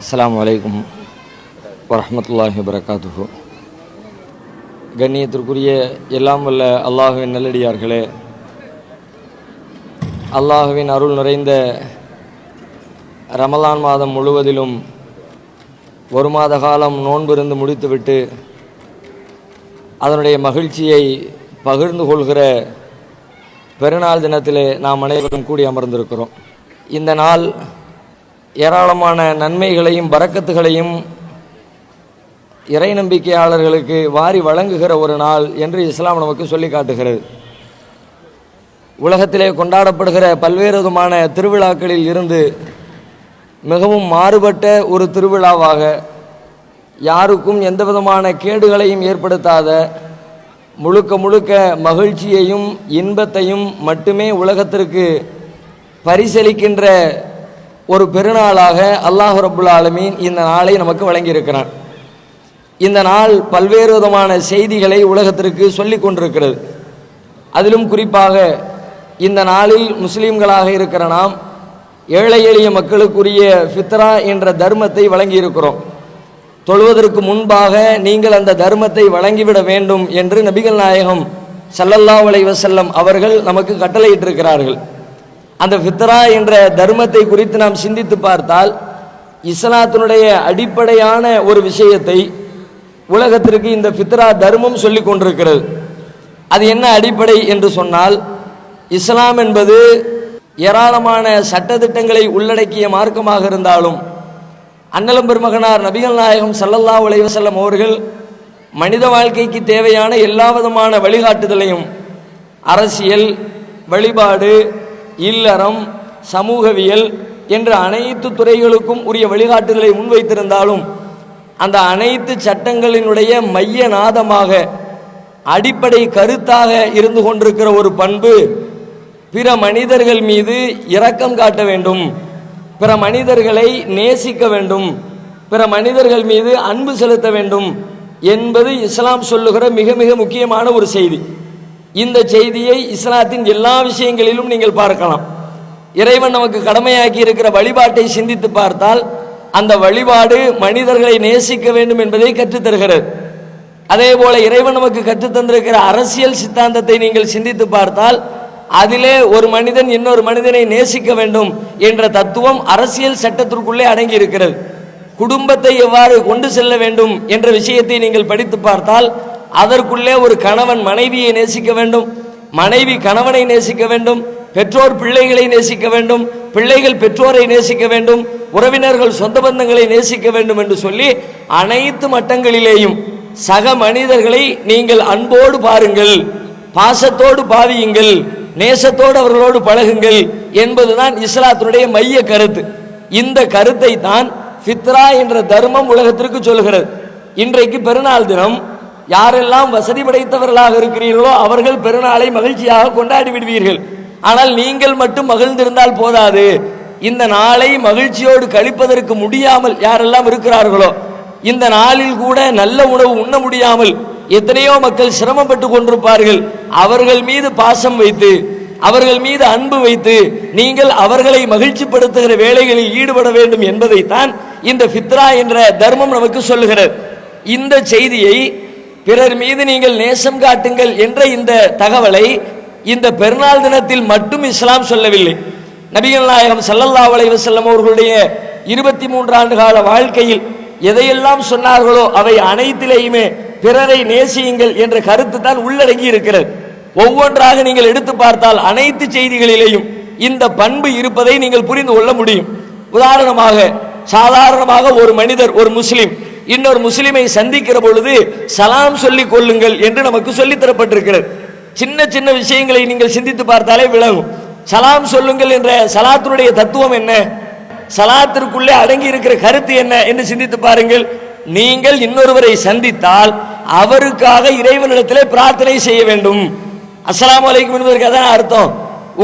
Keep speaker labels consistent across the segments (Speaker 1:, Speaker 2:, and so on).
Speaker 1: அஸ்லாம் வலைக்கும் வரமத்துல்லாஹி வரகாத்துஹு கண்ணியத்திற்குரிய எல்லாம் வல்ல அல்லாஹுவின் நல்லடியார்களே அல்லாஹுவின் அருள் நிறைந்த ரமலான் மாதம் முழுவதிலும் ஒரு மாத காலம் நோன்பிருந்து முடித்துவிட்டு அதனுடைய மகிழ்ச்சியை பகிர்ந்து கொள்கிற பெருநாள் தினத்திலே நாம் அனைவரும் கூடி அமர்ந்திருக்கிறோம். இந்த நாள் ஏராளமான நன்மைகளையும் பறக்கத்துகளையும் இறை நம்பிக்கையாளர்களுக்கு வாரி வழங்குகிற ஒரு நாள் என்று இஸ்லாம் நமக்கு சொல்லி காட்டுகிறது. உலகத்திலே கொண்டாடப்படுகிற பல்வேறு விதமான திருவிழாக்களில் இருந்து மிகவும் மாறுபட்ட ஒரு திருவிழாவாக யாருக்கும் எந்த விதமான கேடுகளையும் ஏற்படுத்தாத முழுக்க முழுக்க மகிழ்ச்சியையும் இன்பத்தையும் மட்டுமே உலகத்திற்கு பரிசளிக்கின்ற ஒரு பெருநாளாக அல்லாஹ் ரபுல் ஆலமீன் இந்த நாளை நமக்கு வழங்கியிருக்கிறான். இந்த நாள் பல்வேறு விதமான செய்திகளை உலகத்திற்கு சொல்லிக் கொண்டிருக்கிறது. அதிலும் குறிப்பாக இந்த நாளில் முஸ்லீம்களாக இருக்கிற நாம் ஏழை எளிய மக்களுக்குரிய ஃபித்ரா என்ற தர்மத்தை வழங்கியிருக்கிறோம். தொழுவதற்கு முன்பாக நீங்கள் அந்த தர்மத்தை வழங்கிவிட வேண்டும் என்று நபிகள் நாயகம் சல்லல்லா அலைஹி வஸல்லம் அவர்கள் நமக்கு கட்டளையிட்டிருக்கிறார்கள். அந்த ஃபித்ரா என்ற தர்மத்தை குறித்து நாம் சிந்தித்து பார்த்தால் இஸ்லாத்தினுடைய அடிப்படையான ஒரு விஷயத்தை உலகத்திற்கு இந்த ஃபித்ரா தர்மம் சொல்லி கொண்டிருக்கிறது. அது என்ன அடிப்படை என்று சொன்னால் இஸ்லாம் என்பது ஏராளமான சட்டத்திட்டங்களை உள்ளடக்கிய மார்க்கமாக இருந்தாலும் அன்னலம் பெருமகனார் நபிகள் நாயகம் சல்லல்லா உலைவசல்லம் அவர்கள் மனித வாழ்க்கைக்கு தேவையான எல்லா விதமான வழிகாட்டுதலையும் அரசியல் வழிபாடு இல்லறம் சமூகவியல் என்ற அனைத்து துறைகளுக்கும் உரிய வழிகாட்டுதலை முன்வைத்திருந்தாலும் அந்த அனைத்து சட்டங்களினுடைய மைய நாதமாக அடிப்படை கருத்தாக இருந்து கொண்டிருக்கிற ஒரு பண்பு பிற மனிதர்கள் மீது இரக்கம் காட்ட வேண்டும் பிற மனிதர்களை நேசிக்க வேண்டும் பிற மனிதர்கள் மீது அன்பு செலுத்த வேண்டும் என்பது இஸ்லாம் சொல்லுகிற மிக மிக முக்கியமான ஒரு செய்தி. இந்த செய்தியை இஸ்லாத்தின் எல்லா விஷயங்களிலும் நீங்கள் பார்க்கலாம். இறைவன் நமக்கு கடமையாக்கி இருக்கிற வழிபாட்டை சிந்தித்து பார்த்தால் அந்த வழிபாடு மனிதர்களை நேசிக்க வேண்டும் என்பதை கற்றுத்தருகிறது அதே போல இறைவன் நமக்கு கற்றுத்தந்திருக்கிற அரசியல் சித்தாந்தத்தை நீங்கள் சிந்தித்து பார்த்தால் அதிலே ஒரு மனிதன் இன்னொரு மனிதனை நேசிக்க வேண்டும் என்ற தத்துவம் அரசியல் சட்டத்திற்குள்ளே அடங்கி இருக்கிறது குடும்பத்தை எவ்வாறு கொண்டு செல்ல வேண்டும் என்ற விஷயத்தை நீங்கள் படித்து பார்த்தால் அதற்குள்ளே ஒரு கணவன் மனைவியை நேசிக்க வேண்டும் மனைவி கணவனை நேசிக்க வேண்டும் பெற்றோர் பிள்ளைகளை நேசிக்க வேண்டும் பிள்ளைகள் பெற்றோரை நேசிக்க வேண்டும் உறவினர்கள் சொந்த பந்தங்களை நேசிக்க வேண்டும் என்று சொல்லி அனைத்து மட்டங்களிலேயும் சக மனிதர்களை நீங்கள் அன்போடு பாருங்கள் பாசத்தோடு பாவியுங்கள் நேசத்தோடு அவர்களோடு பழகுங்கள் என்பதுதான் இஸ்லாத்தினுடைய மைய கருத்து. இந்த கருத்தை தான் ஃபித்ரா என்ற தர்மம் உலகத்திற்கு சொல்கிறது இன்றைக்கு பெருநாள் தினம் யாரெல்லாம் வசதி படைத்தவர்களாக இருக்கிறீர்களோ அவர்கள் பெருநாளை மகிழ்ச்சியாக கொண்டாடி விடுவீர்கள். ஆனால் நீங்கள் மட்டும் மகிழ்ந்திருந்தால் போதாது. இந்த நாளை மகிழ்ச்சியோடு கழிப்பதற்கு முடியாமல் யாரெல்லாம் இருக்கிறார்களோ இந்த நாளில் கூட நல்ல உணவு உண்ண முடியாமல் எத்தனையோ மக்கள் சிரமப்பட்டு கொண்டிருப்பார்கள். அவர்கள் மீது பாசம் வைத்து அவர்கள் மீது அன்பு வைத்து நீங்கள் அவர்களை மகிழ்ச்சிப்படுத்துகிற வேலைகளில் ஈடுபட வேண்டும் என்பதைத்தான் இந்த ஃபித்ரா என்ற தர்மம் நமக்கு சொல்லுகிறது. இந்த செய்தியை பிறர் மீது நீங்கள் நேசம் காட்டுங்கள் என்ற இந்த தகவலை இந்த பெருநாள் தினத்தில் மட்டும் இஸ்லாம் சொல்லவில்லை. நபிகள் நாயகம் சல்லல்லா அலைவசல்லம் அவர்களுடைய இருபத்தி மூன்று ஆண்டு கால வாழ்க்கையில் எதையெல்லாம் சொன்னார்களோ அவை அனைத்திலேயுமே பிறரை நேசியுங்கள் என்ற கருத்து தான் உள்ளடங்கி இருக்கிறது. ஒவ்வொன்றாக நீங்கள் எடுத்து பார்த்தால் அனைத்து செய்திகளிலேயும் இந்த பண்பு இருப்பதை நீங்கள் புரிந்து கொள்ள முடியும். உதாரணமாக சாதாரணமாக ஒரு மனிதர் ஒரு முஸ்லீம் இன்னொரு முஸ்லிமை சந்திக்கிற பொழுது சலாம் சொல்லிக் கொள்ளுங்கள் என்று நமக்கு சொல்லித்தரப்பட்டிருக்கிறது சின்ன சின்ன விஷயங்களை நீங்கள் சிந்தித்து பார்த்தாலே விளங்கும் சலாம் சொல்லுங்கள் என்ற சலாத்தினுடைய தத்துவம் என்ன? சலாத்திற்குள்ளே அடங்கி இருக்கிற கருத்து என்ன என்று சிந்தித்து பாருங்கள். நீங்கள் இன்னொருவரை சந்தித்தால் அவருக்காக இறைவனிடத்திலே பிரார்த்தனை செய்ய வேண்டும். அஸ்லாம் வலைக்கும் என்பதற்கு அதான் அர்த்தம்.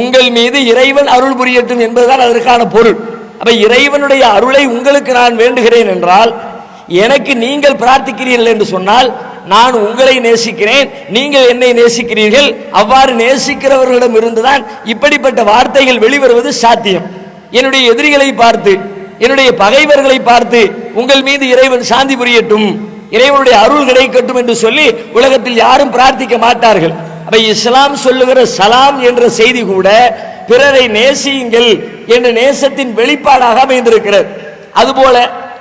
Speaker 1: உங்கள் மீது இறைவன் அருள் புரியட்டும் என்பதுதான் அதற்கான பொருள். அப்ப இறைவனுடைய அருளை உங்களுக்கு நான் வேண்டுகிறேன் என்றால் எனக்கு நீங்கள் பிரார்த்திக்கிறீர்கள் என்று சொன்னால் நான் உங்களை நேசிக்கிறேன் நீங்கள் என்னை நேசிக்கிறீர்கள். அவ்வாறு நேசிக்கிறவர்களிடம் இருந்துதான் இப்படிப்பட்ட வார்த்தைகள் வெளிவருவது சாத்தியம். என்னுடைய எதிரிகளை பார்த்து என்னுடைய பகைவர்களை பார்த்து உங்கள் மீது இறைவன் சாந்தி புரியட்டும். இறைவனுடைய அருள் கிடைக்கட்டும் என்று சொல்லி உலகத்தில் யாரும் பிரார்த்திக்க மாட்டார்கள். அப்ப இஸ்லாம் சொல்லுகிற சலாம் என்ற செய்தி கூட பிறரை நேசியுங்கள் என்ற நேசத்தின் வெளிப்பாடாக அமைந்திருக்கிறது. அதுபோல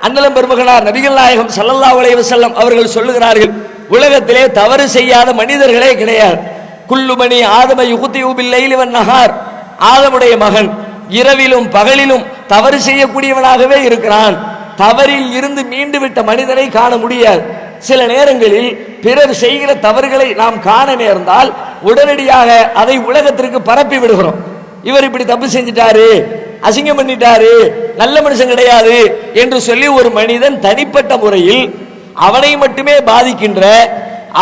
Speaker 1: அன்னலம் பெருமகனார் நபிகள் நாயகம் சல்லல்லா அலைஹி செல்லம் அவர்கள் சொல்லுகிறார்கள் உலகத்திலே தவறு செய்யாத மனிதர்களே கிடையாது. குல்லுமணி ஆதம யுகுத்தி லைலி இவன் நகார் ஆதமுடைய மகன் இரவிலும் பகலிலும் தவறு செய்யக்கூடியவனாகவே இருக்கிறான். தவறில் இருந்து மீண்டு விட்ட மனிதனை காண முடியாது. சில நேரங்களில் பிறர் செய்கிற தவறுகளை நாம் காண நேர்ந்தால் உடனடியாக அதை உலகத்திற்கு பரப்பி விடுகிறோம் இவர் இப்படி தப்பு செஞ்சிட்டாரு. அசிங்கம் பண்ணிட்டாரு. நல்ல மனுஷன் கிடையாது என்று சொல்லி ஒரு மனிதன் தனிப்பட்ட முறையில் அவனை மட்டுமே பாதிக்கின்ற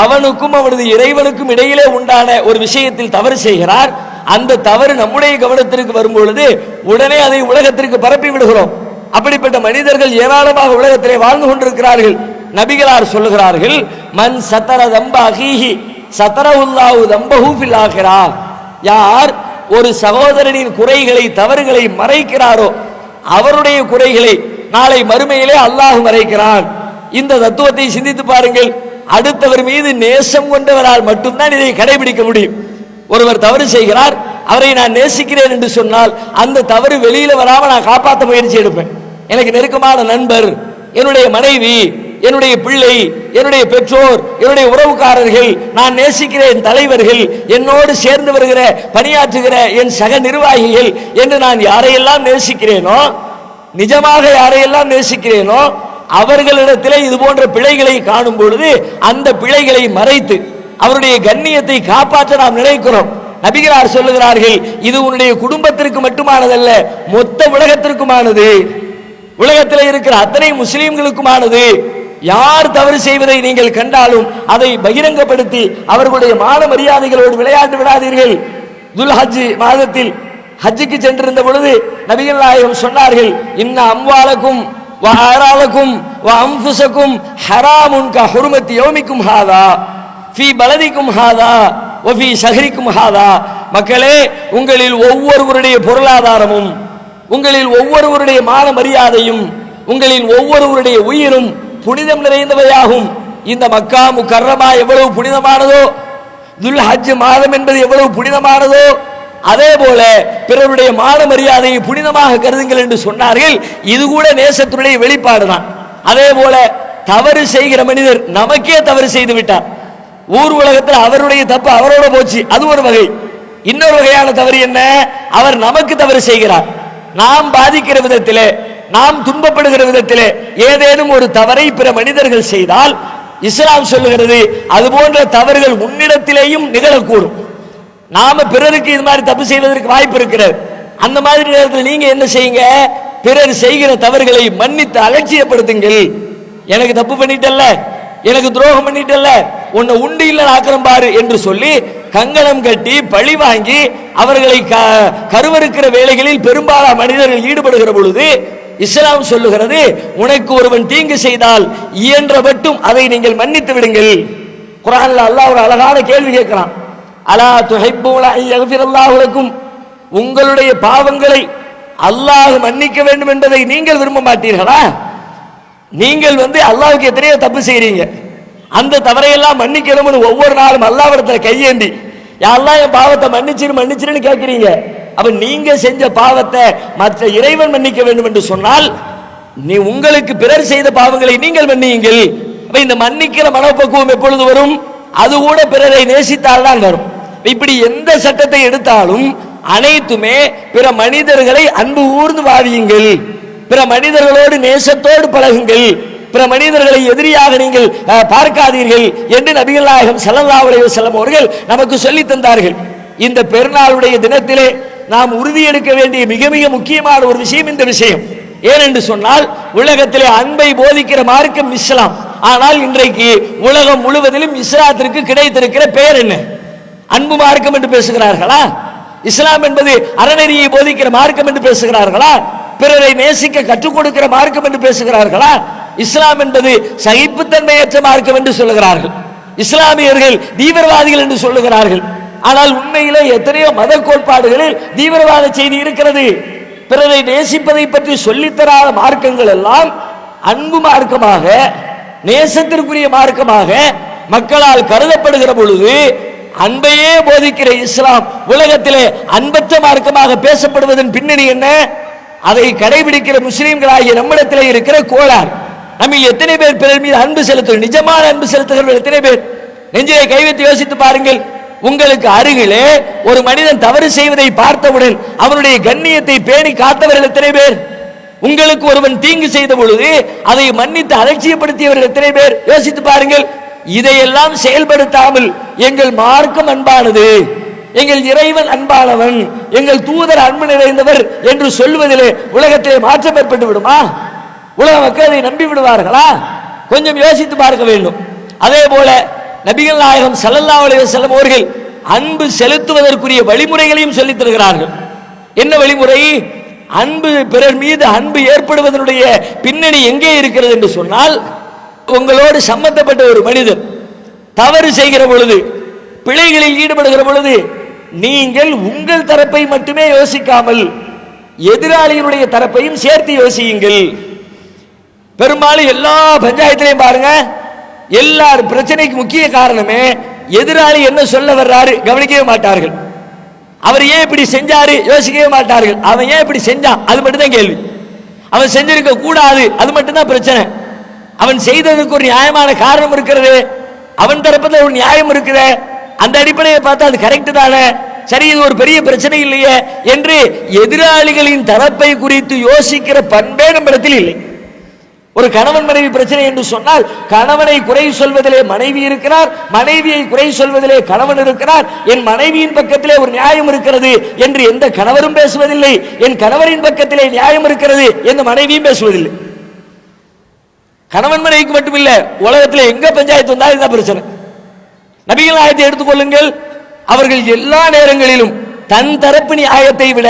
Speaker 1: அவனுக்கும் அவனது இறைவனுக்கும் இடையிலே உண்டான ஒரு விஷயத்தில் தவறு செய்கிறார். அந்த தவறு நம்முடைய கவனத்திற்கு வரும் பொழுது உடனே அதை உலகத்திற்கு பரப்பி விடுகிறோம். அப்படிப்பட்ட மனிதர்கள் ஏராளமாக உலகத்திலே வாழ்ந்து கொண்டிருக்கிறார்கள். நபிகளார் சொல்லுகிறார்கள் மன் சத்தர தம்ப அகீஹி சத்தர உல்லாவு தம்பஹு ஃபில் யார்? ஒரு சகோதரனின் குறைகளை தவறுகளை மறைக்கிறாரோ அவருடைய குறைகளை நாளை மறுமையிலே அல்லாஹ் மறைக்கிறான். இந்த தத்துவத்தை சிந்தித்து பாருங்கள். அடுத்தவர் மீது நேசம் கொண்டவரால் மட்டும்தான் இதை கடைபிடிக்க முடியும். ஒருவர் தவறு செய்கிறார் அவரை நான் நேசிக்கிறேன் என்று சொன்னால் அந்த தவறு வெளியில வராம நான் காப்பாற்ற முயற்சி எடுப்பேன். எனக்கு நெருக்கமான நண்பர் என்னுடைய மனைவி என்னுடைய பிள்ளை என்னுடைய பெற்றோர் என்னுடைய உறவுக்காரர்கள் நான் நேசிக்கிற என் தலைவர்கள் என்னோடு சேர்ந்து வருகிற பணியாற்றுகிற என் சக நிர்வாகிகள் என்று நான் யாரையெல்லாம் நேசிக்கிறேனோ நிஜமாக யாரையெல்லாம் நேசிக்கிறேனோ அவர்களிடத்தில் இது போன்ற பிழைகளை காணும் பொழுது அந்த பிழைகளை மறைத்து அவருடைய கண்ணியத்தை காப்பாற்ற நாம் நினைக்கிறோம். நபிகளார் சொல்லுகிறார்கள் இது உன்னுடைய குடும்பத்திற்கு மட்டுமானதல்ல மொத்த உலகத்திற்குமானது. உலகத்தில் இருக்கிற அத்தனை முஸ்லீம்களுக்குமானது. யார் தவறு செய்வதை நீங்கள் கண்டாலும் அதை பகிரங்கப்படுத்தி அவர்களுடைய மான மரியாதைகளோடு விளையாண்டு விடாதீர்கள். துல் ஹஜ் மாதத்தில் ஹஜ்ஜுக்கு சென்றிருந்த பொழுது நபிகள் நாயகம் சொன்னார்கள் இன்ன அம்வாலக்கும் வஹராலக்கும் வ அம்ஃபுசக்கும் ஹராமுன் க ஹுருமத்தி யோமிக்கும் ஹாதா ஃபி பலதிக்கும் ஹாதா ஒஃபி சஹரிக்கும் ஷஹரிக்கும் ஹாதா. மக்களே உங்களில் ஒவ்வொருவருடைய பொருளாதாரமும் உங்களில் ஒவ்வொருவருடைய மான மரியாதையும் உங்களில் ஒவ்வொருவருடைய உயிரும் புனிதம் நிறைந்தவையாகும். இந்த மக்கா முக்கர்ரமா எவ்வளவு புனிதமானதோ துல் ஹஜ் மாதம் என்பது எவ்வளவு புனிதமானதோ அதே போல பிறருடைய மான மரியாதையை புனிதமாக கருதுங்கள் என்று சொன்னார்கள். இது கூட நேசத்தினுடைய வெளிப்பாடு தான். அதே போல தவறு செய்கிற மனிதர் நமக்கே தவறு செய்து விட்டார். ஊர் உலகத்தில் அவருடைய தப்பு அவரோட போச்சு. அது ஒரு வகை. இன்னொரு வகையான தவறு என்ன? அவர் நமக்கு தவறு செய்கிறார். நாம் பாதிக்கிற விதத்திலே நாம் துன்பப்படுகிற விதத்திலே ஏதேனும் ஒரு தவறை பிற மனிதர்கள் செய்தால் இஸ்லாம் சொல்லுகிறது அது போன்ற தவறுகள் உன்னிடத்திலேயும் நிகழக்கூடும். நாம பிறருக்கு இது மாதிரி தப்பு செய்வதற்கு வாய்ப்பு இருக்கிறது. அந்த மாதிரி நேரத்தில் நீங்க என்ன செய்யுங்க? பிறர் செய்கிற தவறுகளை மன்னித்து அலட்சியப்படுத்துங்கள். எனக்கு தப்பு பண்ணிட்டல்ல எனக்கு துரோகம் பண்ணிட்டல்ல உன்னை உண்டு இல்ல ஆக்கிரம் பாரு என்று சொல்லி கங்கணம் கட்டி பழி வாங்கி அவர்களை க- கருவறுக்கிற வேலைகளில் பெரும்பாலான மனிதர்கள் ஈடுபடுகிற பொழுது இஸ்லாம் சொல்லுகிறது உனக்கு ஒருவன் தீங்கு செய்தால் இயன்ற மட்டும் அதை நீங்கள் மன்னித்து விடுங்கள். குரான்ல அல்லாஹ் ஒரு அழகான கேள்வி கேட்கிறான். அலா துஹிப்பூன உங்களுடைய பாவங்களை அல்லாஹ் மன்னிக்க வேண்டும் என்பதை நீங்கள் விரும்ப மாட்டீர்களா? நீங்கள் வந்து அல்லாஹுக்கு எத்தனையோ தப்பு செய்றீங்க. அந்த தவறையெல்லாம் மன்னிக்கணும்னு ஒவ்வொரு நாளும் அல்லாஹ்விடத்துல கையேந்தி யாரெல்லாம் என் பாவத்தை மன்னிச்சிரு மன்னிச்சிருன்னு கேட்குறீங்க. அப்ப நீங்க செஞ்ச பாவத்தை மற்ற இறைவன் மன்னிக்க வேண்டும் என்று சொன்னால் நீ உங்களுக்கு பிறர் செய்த பாவங்களை நீங்கள் மன்னியுங்கள். அப்ப இந்த மன்னிக்கிற மனப்பக்குவம் எப்பொழுது வரும்? அது கூட பிறரை நேசித்தால் தான் வரும். இப்படி எந்த சட்டத்தை எடுத்தாலும் அனைத்துமே பிற மனிதர்களை அன்பு ஊர்ந்து வாழியுங்கள் பிற மனிதர்களோடு நேசத்தோடு பழகுங்கள். பிற மனிதர்களை எதிரியாக நீங்கள் பார்க்காதீர்கள் என்று நபிகள் நாயகம் செல்லல்லாவுடைய அலைஹி அவர்கள் நமக்கு சொல்லி தந்தார்கள். இந்த பெருநாளுடைய தினத்திலே நாம் உறுதி எடுக்க வேண்டிய மிக மிக முக்கியமான ஒரு விஷயம் இந்த விஷயம். ஏனென்று சொன்னால் உலகத்திலே அன்பை போதிக்கிற மார்க்கம் இஸ்லாம். ஆனால் இன்றைக்கு உலகம் முழுவதிலும் இஸ்லாத்திற்கு கிடைத்திருக்கிற பெயர் என்ன? அன்பு மார்க்கம் என்று பேசுகிறார்களா? இஸ்லாம் என்பது அறநெறியை போதிக்கிற மார்க்கம் என்று பேசுகிறார்களா? பிறரை நேசிக்க கற்றுக் கொடுக்கிற மார்க்கம் என்று பேசுகிறார்களா? இஸ்லாம் என்பது சகிப்புத்தன்மையற்ற மார்க்கம் என்று சொல்லுகிறார்கள். இஸ்லாமியர்கள் தீவிரவாதிகள் என்று சொல்லுகிறார்கள். ஆனால் உண்மையிலே எத்தனையோ மத கோட்பாடுகளில் தீவிரவாத செய்தி இருக்கிறது.
Speaker 2: பிறரை நேசிப்பதை பற்றி சொல்லித்தராத மார்க்கங்கள் எல்லாம் அன்பு மார்க்கமாக நேசத்திற்குரிய மார்க்கமாக மக்களால் கருதப்படுகிற பொழுது அன்பையே போதிக்கிற இஸ்லாம் உலகத்திலே அன்பற்ற மார்க்கமாக பேசப்படுவதன் பின்னணி என்ன? அதை கடைபிடிக்கிற முஸ்லீம்களாகிய நம்மிடத்திலே இருக்கிற கோளாறு. நம்ம எத்தனை பேர் பிறர் மீது அன்பு செலுத்துகிறோம் நிஜமான அன்பு செலுத்துகிறவர்கள் எத்தனை பேர்? நெஞ்சிலே கைவித்து யோசித்து பாருங்கள். உங்களுக்கு அருகிலே ஒரு மனிதன் தவறு செய்வதை பார்த்தவுடன் அவனுடைய கண்ணியத்தை பேணி காத்தவர்கள் எத்தனை பேர்? உங்களுக்கு ஒருவன் தீங்கு செய்த பொழுது அதை மன்னித்து அலட்சியப்படுத்தியவர்கள் எத்தனை பேர்? யோசித்து பாருங்கள். இதையெல்லாம் செயல்படுத்தாமல் எங்கள் மார்க்கம் அன்பானது எங்கள் இறைவன் அன்பானவன் எங்கள் தூதர் அன்பு நிறைந்தவர் என்று சொல்வதிலே உலகத்திலே மாற்றம் ஏற்பட்டு விடுமா? உலக மக்கள் அதை நம்பி விடுவார்களா? கொஞ்சம் யோசித்து பார்க்க வேண்டும். அதே போல நபிகள் நாயகம் சல்லல்லா அலைய செல்லும் அவர்கள் அன்பு செலுத்துவதற்குரிய வழிமுறைகளையும் சொல்லித் தருகிறார்கள். என்ன வழிமுறை? அன்பு பிறர் மீது அன்பு ஏற்படுவதனுடைய பின்னணி எங்கே இருக்கிறது என்று சொன்னால் உங்களோடு சம்பந்தப்பட்ட ஒரு மனிதர் தவறு செய்கிற பொழுது பிழைகளில் ஈடுபடுகிற பொழுது நீங்கள் உங்கள் தரப்பை மட்டுமே யோசிக்காமல் எதிராளியினுடைய தரப்பையும் சேர்த்து யோசியுங்கள். பெரும்பாலும் எல்லா பஞ்சாயத்திலையும் பாருங்க எல்லார் பிரச்சனைக்கு முக்கிய காரணமே எதிராளி என்ன சொல்ல வர்றாரு கவனிக்கவே மாட்டார்கள். அவர் ஏன் இப்படி செஞ்சாரு யோசிக்கவே மாட்டார்கள். அவன் ஏன் இப்படி செஞ்சான் அது மட்டும்தான் கேள்வி. அவன் செஞ்சிருக்க கூடாது அது மட்டும்தான் பிரச்சனை. அவன் செய்ததுக்கு ஒரு நியாயமான காரணம் இருக்கிறது. அவன் தரப்புல ஒரு நியாயம் இருக்குது. அந்த அடிப்படையை பார்த்தா அது கரெக்ட் தானே. சரி இது ஒரு பெரிய பிரச்சனை இல்லையே என்று எதிராளிகளின் தரப்பை குறித்து யோசிக்கிற பண்பே நம்மிடத்தில் இல்லை. ஒரு கணவன் மனைவி பிரச்சனை என்று சொன்னால் கணவனை குறை சொல்வதிலே மனைவி இருக்கிறார் மனைவியை குறை சொல்வதிலே கணவன் இருக்கிறார் என் மனைவியின் பக்கத்திலே ஒரு நியாயம் இருக்கிறது என்று எந்த கணவரும் பேசுவதில்லை என் கணவரின் பக்கத்திலே நியாயம் இருக்கிறது எந்த மனைவியும் பேசுவதில்லை. கணவன் மனைவிக்கு மட்டுமில்ல உலகத்தில் எங்க பஞ்சாயத்து வந்தால் இதுதான் பிரச்சனை. நபிகள் நியாயத்தை எடுத்துக்கொள்ளுங்கள் அவர்கள் எல்லா நேரங்களிலும் தன் தரப்பு நியாயத்தை விட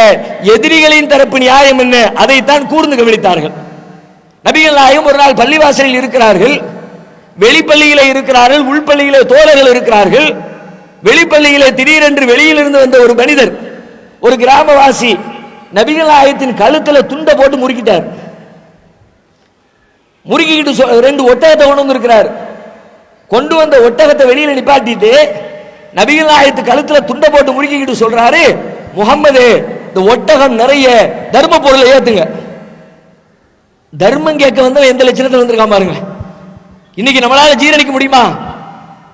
Speaker 2: எதிரிகளின் தரப்பு நியாயம் என்ன அதைத்தான் கூர்ந்து கவனித்தார்கள். நபிகள் நாயகம் ஒரு நாள் பள்ளிவாசலில் இருக்கிறார்கள். வெளிப்பள்ளியில இருக்கிறார்கள் உள்பள்ளியில தோழர்கள் இருக்கிறார்கள். வெளிப்பள்ளியில திடீரென்று வெளியிலிருந்து வந்த ஒரு மனிதர் ஒரு கிராமவாசி நபிகள் நாயகத்தின் கழுத்துல துண்டை போட்டு முறுக்கிட்டார். முறுக்கிக்கிட்டு ரெண்டு ஒட்டகத்தை கொண்டு வந்திருக்கிறார். கொண்டு வந்த ஒட்டகத்தை வெளியில நிப்பாட்டிட்டு நபிகள் நாயகத்து கழுத்துல துண்டை போட்டு முறுக்கிக்கிட்டு சொல்றாரு முகம்மது இந்த ஒட்டகம் நிறைய தர்ம பொருளை ஏத்துங்க. தர்மம் கேட்க வந்து எந்த லட்சணத்தில் வந்திருக்கான் பாருங்க இன்னைக்கு நம்மளால ஜீரணிக்க முடியுமா?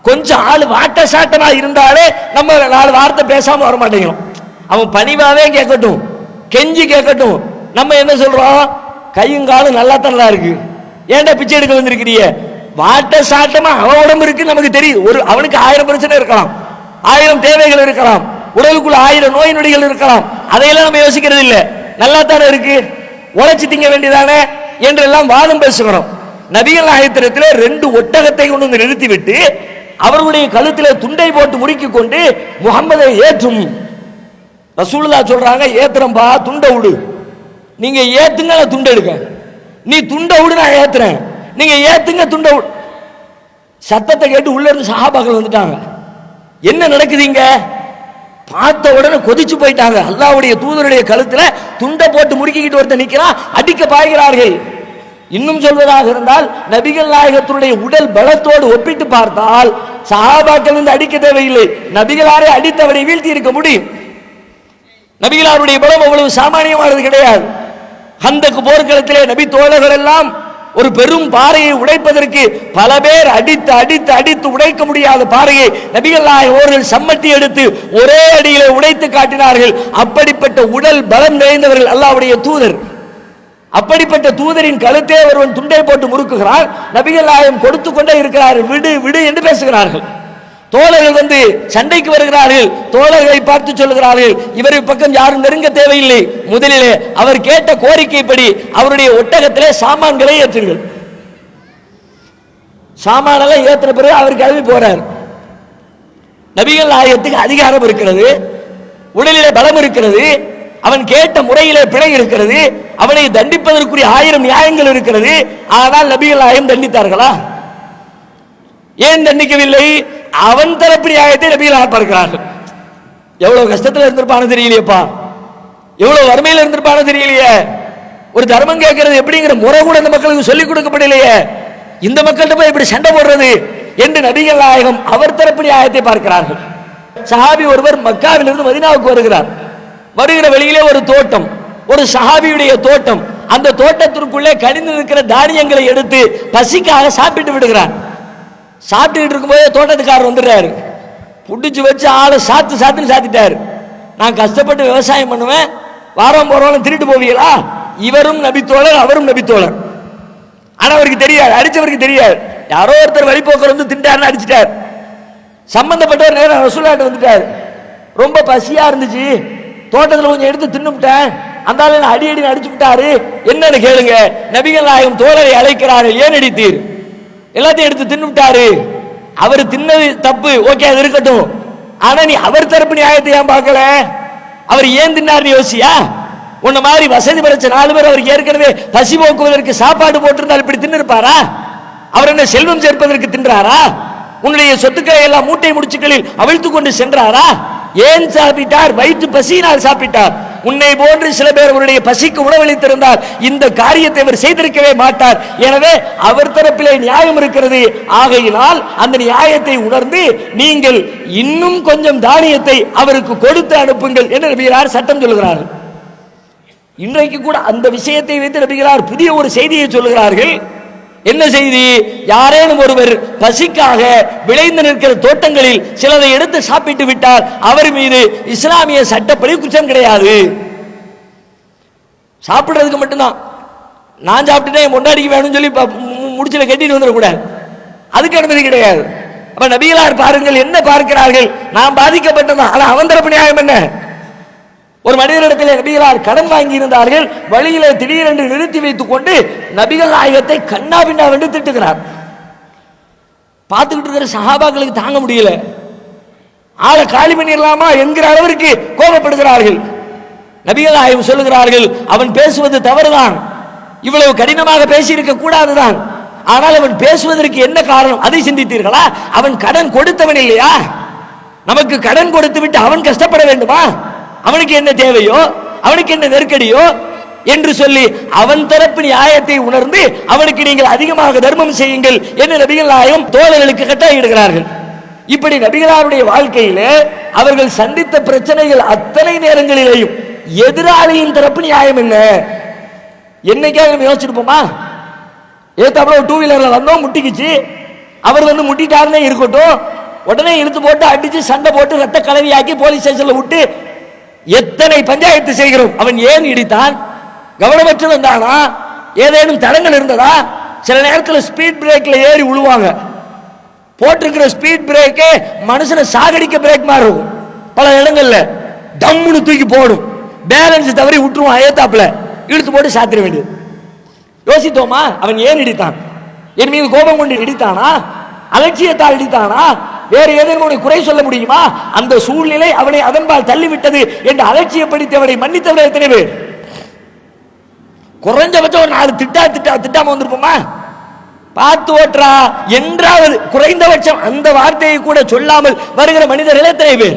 Speaker 2: கொஞ்சம் ஆள் வாட்ட சாட்டமா இருந்தாலே நம்ம நாலு வார்த்தை பேசாம வர மாட்டேங்கிறோம். அவன் பணிவாவே கேட்கட்டும் கெஞ்சி கேட்கட்டும். நம்ம என்ன சொல்றோம்? கையும் காலும் நல்லா தான் இருக்கு. ஏன்டா பிச்சை எடுக்க வந்திருக்கிறிய வாட்ட சாட்டமா அவன் உடம்பு இருக்கு நமக்கு தெரியுது ஒரு அவனுக்கு ஆயிரம் பிரச்சனை இருக்கலாம். ஆயிரம் தேவைகள் இருக்கலாம். உடலுக்குள்ள ஆயிரம் நோய் நொடிகள் இருக்கலாம். அதையெல்லாம் நம்ம யோசிக்கிறது இல்லை நல்லா தானே இருக்கு? உழைச்சி திங்க வேண்டியதானே? என்றெல்லாம் வாதம் பேசுகிறோம். நபிகள் நாயகத்திரத்தில் ரெண்டு ஒட்டகத்தை கொண்டு வந்து நிறுத்திவிட்டு அவர்களுடைய கழுத்தில் துண்டை போட்டு முறுக்கி கொண்டு முகமதை ஏற்றும். ரசூலுல்லா சொல்றாங்க ஏத்துறம்பா துண்டை விடு நீங்க ஏத்துங்க நான் துண்டை எடுக்க. நீ துண்டை விடு நான் ஏத்துறேன். நீங்க ஏத்துங்க துண்டை விடு சத்தத்தை கேட்டு உள்ள இருந்து சஹாபாக்கள் வந்துட்டாங்க. என்ன நடக்குதுங்க பார்த்த உடனே கொதிச்சு போயிட்டாங்க. அல்லாவுடைய தூதருடைய கழுத்துல துண்டை போட்டு முறுக்கிக்கிட்டு ஒருத்தன் நிற்கிறான் அடிக்க பாய்கிறார்கள். இன்னும் சொல்வதாக இருந்தால் நபிகள் நாயகத்தினுடைய உடல் பலத்தோடு ஒப்பிட்டு பார்த்தால் சஹாபாக்கள் இருந்து அடிக்க தேவையில்லை. நபிகளாரை அடித்தவரை வீழ்த்தி இருக்க முடியும். நபிகளாருடைய பலம் அவ்வளவு சாமானியமானது கிடையாது. ஹந்தக்கு போர்க்களத்திலே நபி தோழர்கள் எல்லாம் ஒரு பெரும் பாறையை உடைப்பதற்கு பல பேர் அடித்து அடித்து அடித்து உடைக்க முடியாத பாறையை நபிகள் நாயகம் சம்மட்டி எடுத்து ஒரே அடியிலே உடைத்து காட்டினார்கள். அப்படிப்பட்ட உடல் பலம் நிறைந்தவர்கள் அல்லாவுடைய தூதர். அப்படிப்பட்ட தூதரின் கழுத்தே ஒருவன் துண்டை போட்டு முறுக்குகிறார் நபிகள் நாயகம் கொடுத்து கொண்டே இருக்கிறார். விடு விடு என்று பேசுகிறார்கள். தோழர்கள் வந்து சண்டைக்கு வருகிறார்கள் தோழர்களை பார்த்து சொல்லுகிறார்கள் இவரை பக்கம் யாரும் நெருங்க தேவையில்லை. முதலிலே அவர் கேட்ட கோரிக்கைப்படி அவருடைய ஒட்டகத்திலே சாமான்களை ஏற்றுங்கள். சாமானெல்லாம் ஏற்றின பிறகு அவர் கிளம்பி போறார். நபிகள் நாயகத்துக்கு அதிகாரம் இருக்கிறது உடலிலே பலம் இருக்கிறது அவன் கேட்ட முறையிலே பிழை இருக்கிறது அவனை தண்டிப்பதற்குரிய ஆயிரம் நியாயங்கள் இருக்கிறது ஆனால் நபிகள் நாயகம் தண்டித்தார்களா? ஏன் தண்டிக்கவில்லை? அவன் தரப்பு நியாயத்தை நபிகள் பார்க்கிறார்கள் எவ்வளவு கஷ்டத்தில் இருந்திருப்பானு தெரியலையப்பா. எவ்வளவு வறுமையில் இருந்திருப்பானு தெரியலையே. ஒரு தர்மம் கேட்கறது எப்படிங்கிற முறை கூட இந்த மக்களுக்கு சொல்லிக் கொடுக்கப்படலையே. இந்த மக்கள்கிட்ட போய் இப்படி சண்டை போடுறது என்று நபிகள் நாயகம் அவர் தரப்பு நியாயத்தை பார்க்கிறார்கள். சஹாபி ஒருவர் மக்காவிலிருந்து மதினாவுக்கு வருகிறார். வருகிற வழியிலே ஒரு தோட்டம் ஒரு சஹாபியுடைய தோட்டம். அந்த தோட்டத்திற்குள்ளே கனிந்து இருக்கிற தானியங்களை எடுத்து பசிக்காக சாப்பிட்டு விடுகிறார். சாப்பிட்டுக்கிட்டு இருக்கும்போதே தோட்டத்துக்காரர் வந்துடுறாரு. பிடிச்சி வச்சு ஆளை சாத்து சாத்துன்னு சாத்திட்டாரு. நான் கஷ்டப்பட்டு விவசாயம் பண்ணுவேன். வாரம் போறவங்களும் திருட்டு போவீங்களா? இவரும் நபித்தோழர் அவரும் நபித்தோழர் ஆனால் அவருக்கு தெரியாது அடித்தவருக்கு தெரியாது. யாரோ ஒருத்தர் வழிபோக்கர் வந்து திண்டாருன்னு அடிச்சிட்டார். சம்மந்தப்பட்டவர் நேரம் ரசூலாட்டு வந்துட்டார். ரொம்ப பசியாக இருந்துச்சு. தோட்டத்தில் கொஞ்சம் எடுத்து தின்னுவிட்டேன். அந்த ஆள் அடி அடி அடிச்சு விட்டாரு. என்னன்னு கேளுங்க. நபிகள் நாயகம் தோழரை அழைக்கிறாரு ஏன் அடித்தீர்? எல்லாத்தையும் எடுத்து தின்னுவிட்டாரு அவர் தின்னது தப்பு ஓகே அது இருக்கட்டும். ஆனா நீ அவர் தரப்பு நியாயத்தை ஏன் பார்க்கல? அவர் ஏன் தின்னார்னு யோசியா? உன்ன மாதிரி வசதி படைச்ச நாலு பேர் அவருக்கு ஏற்கனவே பசி போக்குவதற்கு சாப்பாடு போட்டிருந்தால் இப்படி தின்னிருப்பாரா? அவர் என்ன செல்வம் சேர்ப்பதற்கு தின்றாரா? உன்னுடைய சொத்துக்களை எல்லாம் மூட்டை முடிச்சுக்களில் அவிழ்த்து கொண்டு சென்றாரா? ஏன் சாப்பிட்டார்? வயிற்று பசியினால் சாப்பிட்டார். உன்னை போன்று சில பேர் அவருடைய பசிக்கு உணவளித்திருந்தால் இந்த காரியத்தை அவர் செய்திருக்கவே மாட்டார். எனவே அவர் தரப்பிலே நியாயம் இருக்கிறது. ஆகையினால் அந்த நியாயத்தை உணர்ந்து நீங்கள் இன்னும் கொஞ்சம் தானியத்தை அவருக்கு கொடுத்து அனுப்புங்கள் என்று நபிகளார் சட்டம் சொல்கிறார்கள். இன்றைக்கு கூட அந்த விஷயத்தை வைத்து நபிகளார் புதிய ஒரு செய்தியை சொல்லுகிறார்கள் என்ன செய்தி? யாரேனும் ஒருவர் பசிக்காக விளைந்து நிற்கிற தோட்டங்களில் சிலதை எடுத்து சாப்பிட்டு விட்டால் அவர் மீது இஸ்லாமிய சட்டப்படி குற்றம் கிடையாது. சாப்பிடுறதுக்கு மட்டும்தான். நான் சாப்பிட்டுட்டேன் என் பொண்டாடிக்கு வேணும்னு சொல்லி முடிச்சில கட்டிட்டு வந்துடக்கூடாது அதுக்கு அனுமதி கிடையாது. அப்ப நபிகளார் பாருங்கள் என்ன பார்க்கிறார்கள்? நான் பாதிக்கப்பட்டதான் ஆனா அவன் தரப்பு நியாயம் என்ன? ஒரு மனிதரிடத்தில் நபிகளார் கடன் வாங்கி இருந்தார்கள் வழியில திடீரென்று நிறுத்தி வைத்துக் கொண்டு நபிகள் நாயகத்தை கண்ணா பின்னா வென்று திட்டுகிறார். பார்த்துக்கிட்டு இருக்கிற சஹாபாக்களுக்கு தாங்க முடியல. ஆளை காலி பண்ணிடலாமா என்கிற அளவிற்கு கோபப்படுகிறார்கள். நபிகள் நாயகம் சொல்லுகிறார்கள் அவன் பேசுவது தவறுதான். இவ்வளவு கடினமாக பேசியிருக்க கூடாதுதான். ஆனால் அவன் பேசுவதற்கு என்ன காரணம்? அதை சிந்தித்தீர்களா? அவன் கடன் கொடுத்தவன் இல்லையா? நமக்கு கடன் கொடுத்து விட்டு அவன் கஷ்டப்பட வேண்டுமா? அவனுக்கு என்ன தேவையோ அவனுக்கு என்ன நெருக்கடியோ என்று சொல்லி அவன் தரப்பு நியாயத்தை உணர்ந்து அவனுக்கு நீங்கள் அதிகமாக தர்மம் செய்யுங்கள் என்று நபிகள் நாயகம் தோழர்களுக்கு கட்டாயிடுகிறார்கள் இப்படி நபிகளாருடைய வாழ்க்கையிலே அவர்கள் சந்தித்த பிரச்சனைகள் அத்தனை நேரங்களிலேயும் எதிராளியின் தரப்பு நியாயம் என்ன? என்னைக்காவது நம்ம யோசிச்சிருப்போமா ஏத்தாப்புல டூ வீலர்ல வந்தோம் முட்டிக்குச்சு. அவர் வந்து முட்டிட்டாருன்னே இருக்கட்டும். உடனே இழுத்து போட்டு அடிச்சு சண்டை போட்டு ரத்த கலவியாக்கி போலீஸ் ஸ்டேஷன்ல விட்டு எத்தனை பஞ்சாயத்து செய்கிறோம்? அவன் ஏன் இடித்தான்? கவனமற்று வந்தானா? ஏதேனும் தடங்கள் இருந்ததா? சில நேரத்தில் ஸ்பீட் பிரேக்ல ஏறி விழுவாங்க போட்டிருக்கிற ஸ்பீட் பிரேக்கே மனுஷனை சாகடிக்க பிரேக் மாதிரி இருக்கும். பல இடங்கள்ல டம்முன்னு தூக்கி போடும். பேலன்ஸ் தவறி விட்டுருவான் ஏத்தாப்புல இழுத்து போட்டு சாத்திர வேண்டியது. யோசித்தோமா? அவன் ஏன் இடித்தான்? என் மீது கோபம் கொண்டு இடித்தானா? அலட்சியத்தால் இடித்தானா? வேறு ஏதேனும் குறை சொல்ல முடியுமா? அந்த சூழ்நிலை அவனை அதன்பால் தள்ளிவிட்டது என்று அலட்சியப்படுத்தி அவனை மன்னித்தவர் எத்தனை பேர்? குறைஞ்சபட்சம் ஒரு நாலு திட்டா திட்டா திட்டாம வந்திருப்போமா? பார்த்து ஓட்டுறா. என்றாவது குறைந்தபட்சம் அந்த வார்த்தையை கூட சொல்லாமல் வருகிற மனிதர்கள் எத்தனை பேர்?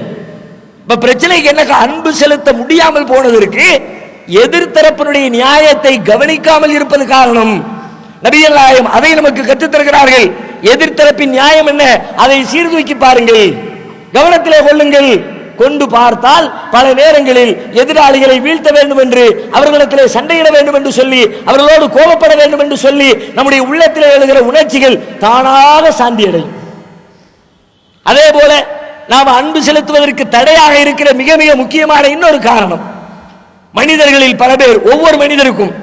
Speaker 2: இப்ப பிரச்சனைக்கு என்ன அன்பு செலுத்த முடியாமல் போனதற்கு எதிர்த்தரப்பினுடைய நியாயத்தை கவனிக்காமல் இருப்பது காரணம். நபிகள் நாயம் அதை நமக்கு கற்றுத் தருகிறார்கள் எதிர்த்தரப்பின் நியாயம் என்ன? அதை சீர்தூக்கி பாருங்கள். கவனத்திலே கொள்ளுங்கள். கொண்டு பார்த்தால் பல நேரங்களில் எதிராளிகளை வீழ்த்த வேண்டும் என்று அவர்களிடத்திலே சண்டையிட வேண்டும் என்று சொல்லி அவர்களோடு கோபப்பட வேண்டும் என்று சொல்லி நம்முடைய உள்ளத்திலே எழுகிற உணர்ச்சிகள் தானாக சாந்தி அடையும் அதே போல நாம் அன்பு செலுத்துவதற்கு தடையாக இருக்கிற மிக மிக முக்கியமான இன்னொரு காரணம். மனிதர்களில் பல பேர் ஒவ்வொரு மனிதருக்கும்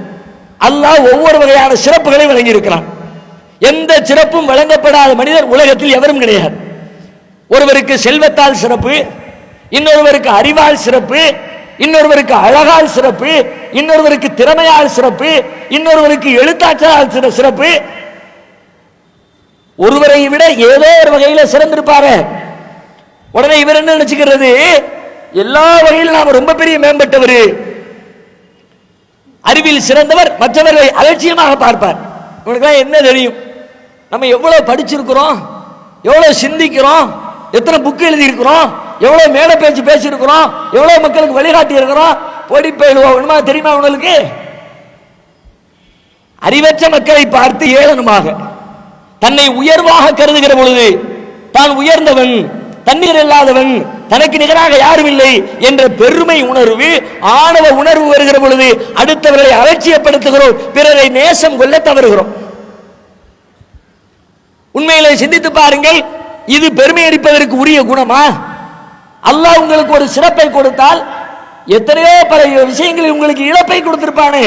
Speaker 2: அல்லாஹ் ஒவ்வொரு வகையான சிறப்புகளை வழங்கியிருக்கிறான். எந்த சிறப்பும் வழங்கப்படாத மனிதர் உலகத்தில் எவரும் கிடையாது. ஒருவருக்கு செல்வத்தால் சிறப்பு இன்னொருவருக்கு அறிவால் சிறப்பு இன்னொருவருக்கு அழகால் சிறப்பு இன்னொருவருக்கு திறமையால் சிறப்பு இன்னொருவருக்கு எழுத்தாற்றலால் சிற- சிறப்பு. ஒருவரை விட ஏதோ ஒரு வகையில சிறந்திருப்பாரு. உடனே இவர் என்ன நினைச்சுக்கிறது? எல்லா வகையிலும் நாம ரொம்ப பெரிய மேம்பட்டவர். அறிவில் சிறந்தவர் மற்றவர்களை அலட்சியமாக பார்ப்பார். இவனுக்குலாம் என்ன தெரியும்? நம்ம எவ்வளவு படிச்சிருக்கிறோம்? எவ்வளவு சிந்திக்கிறோம்? எத்தனை புக்கு எழுதியிருக்கிறோம்? எவ்வளோ எவ்வளவு மேடை பேச்சு பேசியிருக்கிறோம்? எவ்வளவு மக்களுக்கு வழிகாட்டி இருக்கிறோம் பொடி பயிலுவா தெரியுமா உங்களுக்கு? அறிவற்ற மக்களை பார்த்து ஏளனமாக. தன்னை உயர்வாக கருதுகிற பொழுது தான் உயர்ந்தவன் தண்ணீர் இல்லாதவன் தனக்கு நிகராக யாரும் இல்லை என்ற பெருமை உணர்வு ஆணவ உணர்வு வருகிற பொழுது அடுத்தவர்களை அலட்சியப்படுத்துகிறோம். பிறரை நேசம் கொள்ள தவறுகிறோம். உண்மையிலே சிந்தித்து பாருங்கள் இது பெருமை அடிப்பதற்கு உரிய குணமா? அல்லாஹ் உங்களுக்கு ஒரு சிறப்பை கொடுத்தால் எத்தனையோ பல விஷயங்களில் உங்களுக்கு இழப்பை கொடுத்திருப்பானே.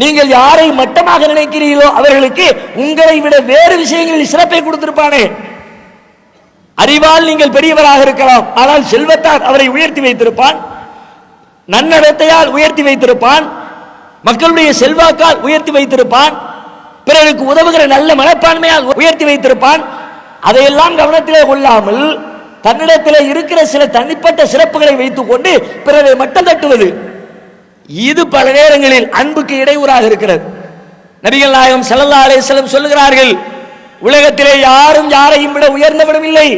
Speaker 2: நீங்கள் யாரை மட்டமாக நினைக்கிறீர்களோ அவர்களுக்கு உங்களை விட வேறு விஷயங்களில் சிறப்பை கொடுத்திருப்பானே. அறிவால் நீங்கள் பெரியவராக இருக்கலாம் ஆனால் செல்வத்தால் அவரை உயர்த்தி வைத்திருப்பான் நன்னடத்தையால் உயர்த்தி வைத்திருப்பான் மக்களுடைய செல்வாக்கால் உயர்த்தி வைத்திருப்பான் பிறருக்கு உதவுகிற நல்ல மனப்பான்மையால் உயர்த்தி வைத்திருப்பான். அதையெல்லாம் கவனத்திலே கொள்ளாமல் தன்னிடத்திலே இருக்கிற சில தனிப்பட்ட சிறப்புகளை வைத்துக் கொண்டு பிறரை மட்டம் தட்டுவது இது பல நேரங்களில் அன்புக்கு இடையூறாக இருக்கிறது. நபிகள் நாயகம் ஸல்லல்லாஹு அலேசலம் சொல்லுகிறார்கள் உலகத்திலே யாரும் யாரையும் விட உயர்ந்தவனும் இல்லை.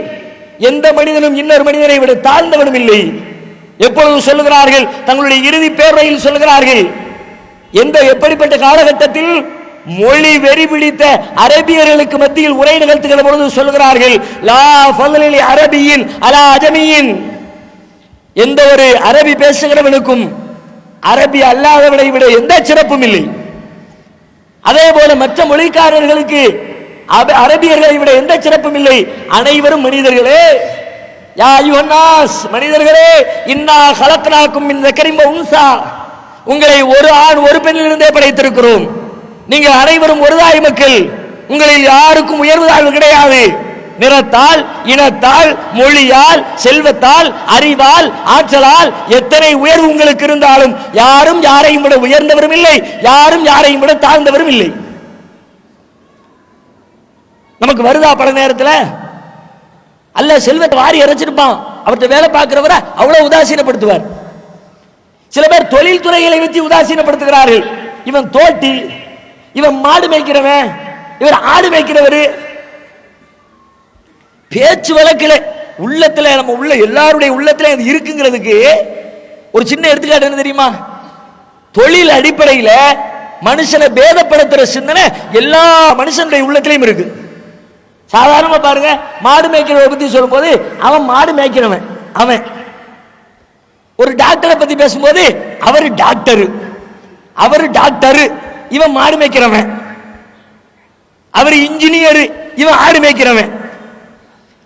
Speaker 2: எந்த மனிதனும் இன்னொரு மனிதனை விட தாழ்ந்தவனும் இல்லை. எப்பொழுது சொல்லுகிறார்கள் தங்களுடைய இறுதி பேர்வையில் சொல்லுகிறார்கள் எந்த எப்படிப்பட்ட காலகட்டத்தில் மொழி வெறி பிடித்த அரபியர்களுக்கு மத்தியில் உரை நிகழ்த்துகிற பொழுது சொல்லுகிறார்கள் லா ஃபضலில் அரபியின் அலா அஜமியின். எந்த ஒரு அரபி பேசுகிறவனுக்கும் அரபி அல்லாதவனை விட எந்த சிறப்பும் இல்லை. அதே போல மற்ற மொழிக்காரர்களுக்கு அப- அரபியர்களை விட எந்த சிறப்பும் இல்லை. அனைவரும் மனிதர்களே. யா யுஹன்னாஸ் மனிதர்களே இன்னா கலத்தனாக்கும் இந்த கரிம்ப உன்சா. உங்களை ஒரு ஆண் ஒரு பெண்ணிலிருந்தே படைத்திருக்கிறோம். நீங்கள் அனைவரும் ஒருதாய் மக்கள். உங்களில் யாருக்கும் உயர்வு தாழ்வு கிடையாது. நிறத்தால் இனத்தால் மொழியால் செல்வத்தால் அறிவால் ஆற்றலால் எத்தனை உயர்வு உங்களுக்கு இருந்தாலும் யாரும் யாரையும் விட உயர்ந்தவரும் இல்லை. யாரும் யாரையும் விட தாழ்ந்தவரும் இல்லை. நமக்கு வருதா பல நேரத்தில்? அல்ல செல்வத்தை வாரி இறைச்சிருப்பான். அவர்கிட்ட வேலை பார்க்கிறவரை அவ்வளவு உதாசீனப்படுத்துவார். சில பேர் தொழில் துறைகளை வச்சு உதாசீனப்படுத்துகிறார்கள். இவன் தோட்டி இவன் மாடு மேய்க்கிறவன் இவர் ஆடு மேய்க்கிறவர். பேச்சு வழக்கில் உள்ளத்துல நம்ம உள்ள எல்லாருடைய உள்ளத்துல அது இருக்குங்கிறதுக்கு ஒரு சின்ன எடுத்துக்காட்டு என்ன தெரியுமா? தொழில் அடிப்படையில மனுஷனை பேதப்படுத்துற சிந்தனை எல்லா மனுஷனுடைய உள்ளத்திலையும் இருக்கு. சாதாரணமா பாருங்க மாடு மேய்க்கிறவரை பத்தி சொல்லும்போது அவன் மாடு மேய்க்கிறவன் அவன். ஒரு டாக்டரை பத்தி பேசும்போது அவர் டாக்டர். அவர் டாக்டர். இவன் மாடு மேய்க்கிறவன். அவர் இன்ஜினியர் இவன் ஆடு மேய்க்கிறவன்.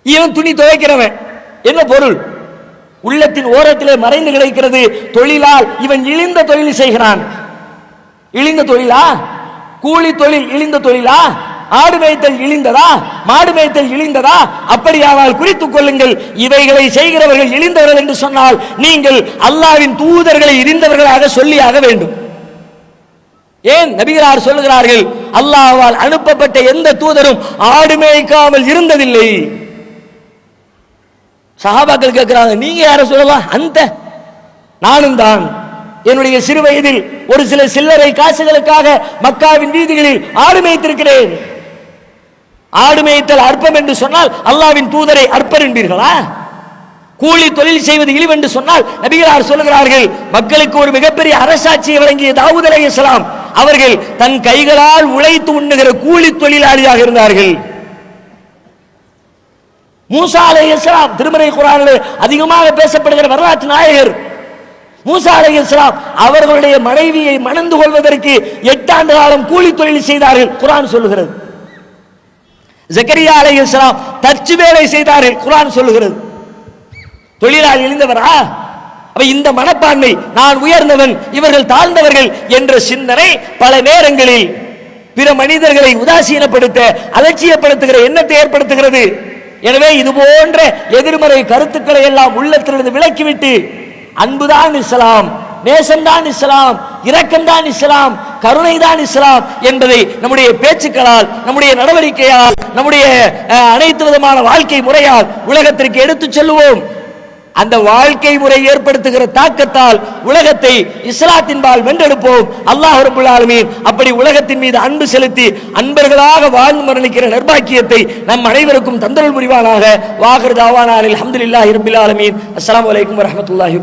Speaker 2: இவன் துணி துவைக்கிறவன். என்ன பொருள்? உள்ளத்தின் ஓரத்திலே மறைந்து கிடைக்கிறது தொழிலால் இவன் இழிந்த தொழில் செய்கிறான். இழிந்த தொழிலா? கூலி தொழில் இழிந்த தொழிலா? ஆடு மேய்த்தல் இழிந்ததா? மாடு மேய்த்தல் இழிந்ததா? அப்படியானால் குறித்துக் கொள்ளுங்கள். இவைகளை செய்கிறவர்கள் இழிந்தவர்கள் என்று சொன்னால் நீங்கள் அல்லாவின் தூதர்களை இழிந்தவர்களாக சொல்லியாக வேண்டும். ஏன் நபிகளார் சொல்லுகிறார்கள்? அல்லாவால் அனுப்பப்பட்ட எந்த தூதரும் ஆடு மேய்க்காமல் இருந்ததில்லை. சஹாபாக்கள் கேட்கிறாங்க நீங்க யார சொல்லலாம் அந்த நானும் தான். என்னுடைய சிறு வயதில் ஒரு சில சில்லறை காசுகளுக்காக மக்காவின் வீதிகளில் ஆடு மேய்த்திருக்கிறேன். ஆடு மேய்த்தல் அற்பம் என்று சொன்னால் அல்லாவின் தூதரை அற்பர் என்பீர்களா? கூலி தொழில் செய்வது இழிவென்று சொன்னால் நபிகளார் சொல்லுகிறார்கள் மக்களுக்கு ஒரு மிகப்பெரிய அரசாட்சியை வழங்கிய தாவூத் அலைஹிஸ்ஸலாம் அவர்கள் தன் கைகளால் உழைத்து உண்ணுகிற கூலி தொழிலாளியாக இருந்தார்கள். மூசா இஸ்லாம் திருமறை குரானில் அதிகமாக பேசப்படுகிற வரலாற்று நாயகர். மூசா இஸ்லாம் அவர்களுடைய மனைவியை மணந்து கொள்வதற்கு எட்டாண்டு காலம் கூலி தொழில் செய்தார்கள் குரான் சொல்லுகிறது. ஜக்கரியா அலைஹிஸ்ஸலாம் தச்சு வேலை செய்தார்கள் குரான் சொல்லுகிறது. தொழிலாளி எழுந்தவரா அப்ப இந்த மனப்பான்மை நான் உயர்ந்தவன் இவர்கள் தாழ்ந்தவர்கள் என்ற சிந்தனை பல நேரங்களில் பிற மனிதர்களை உதாசீனப்படுத்த அலட்சியப்படுத்துகிற எண்ணத்தை ஏற்படுத்துகிறது. எனவே இது போன்ற எதிர்மறை கருத்துக்களை எல்லாம் உள்ளத்திலிருந்து விலக்கிவிட்டு அன்புதான் இஸ்லாம் நேசம்தான் இஸ்லாம் இரக்கம்தான் இஸ்லாம் கருணைதான் இஸ்லாம் என்பதை நம்முடைய பேச்சுக்களால் நம்முடைய நடவடிக்கையால் நம்முடைய அனைத்து விதமான வாழ்க்கை முறையால் உலகத்திற்கு எடுத்துச் செல்லுவோம். அந்த வாழ்க்கை முறை ஏற்படுத்துகிற தாக்கத்தால் உலகத்தை இஸ்லாத்தின்பால் வென்றெடுப்போம். அல்லாஹ் ரபுல் ஆலமீன் அப்படி உலகத்தின் மீது அன்பு செலுத்தி அன்பர்களாக வாழ்ந்து மரணிக்கிற நிர்பாக்கியத்தை நம் அனைவருக்கும் தந்தரல் புரிவானாக. வாகர் தாவானாலில் அஹமதுல்லாஹி ரபில் ஆலமீன். அஸ்ஸலாமு அலைக்கும் வரஹ்மத்துல்லாஹி